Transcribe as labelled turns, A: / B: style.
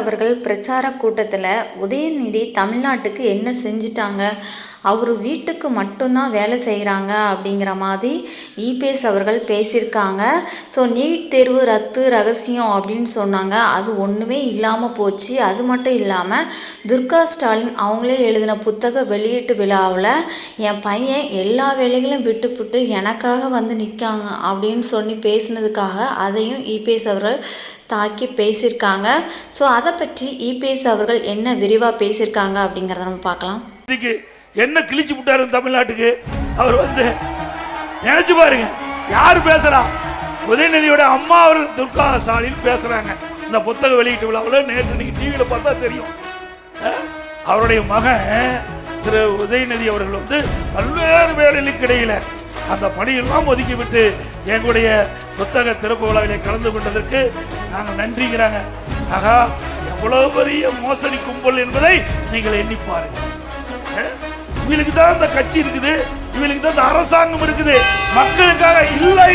A: அவர்கள் பிரச்சார கூட்டத்தில் உதயநிதி தமிழ்நாட்டுக்கு என்ன செஞ்சிட்டாங்க? அவர் வீட்டுக்கு மட்டும்தான் வேலை செய்கிறாங்க அப்படிங்கிற மாதிரி இபிஎஸ் அவர்கள் பேசியிருக்காங்க. ஸோ நீட் தேர்வு ரத்து ரகசியம் அப்படின்னு சொன்னாங்க. அது ஒன்றுமே இல்லாமல் போச்சு. அது மட்டும் இல்லாமல் துர்கா ஸ்டாலின் அவங்களே எழுதின புத்தக வெளியீட்டு விழாவில் என் பையன் எல்லா வேலைகளையும் விட்டுப்புட்டு எனக்காக வந்து நிற்காங்க அப்படின்னு சொல்லி பேசினதுக்காக அதையும் இபிஎஸ் அவர்கள் தாக்கி பேசியிருக்காங்க. ஸோ அதை பற்றி இபிஎஸ் அவர்கள் என்ன விரிவாக பேசியிருக்காங்க அப்படிங்கிறத நம்ம பார்க்கலாம்.
B: இதுக்கு என்ன கிழிச்சு விட்டாரு தமிழ்நாட்டுக்கு? அவர் வந்து நினைச்சு பாருங்க. யார் பேசுறா? உதயநிதியோட அம்மா அவர் துர்கா ஸ்டாலின் பேசுறாங்க. இந்த புத்தக வெளியீட்டு விழாவில் நேற்று நீங்க டிவியில் பார்த்தா தெரியும். அவருடைய மகன் திரு உதயநிதி அவர்கள் வந்து பல்வேறு வேலைகளுக்கு இடையில அந்த பணியெல்லாம் ஒதுக்கி விட்டு எங்களுடைய புத்தக திறப்பு விழாவிலே கலந்து கொண்டதற்கு நாங்கள் நன்றிங்கிறாங்க. ஆகா எவ்வளவு பெரிய மோசடி கும்பல் என்பதை நீங்கள் எண்ணி பாருங்க இவங்களுக்கு தான் இந்த கட்சி இருக்குது. இவங்களுக்கு தான் இந்த அரசாங்கம் இருக்குது. மக்களுக்காக இல்லை.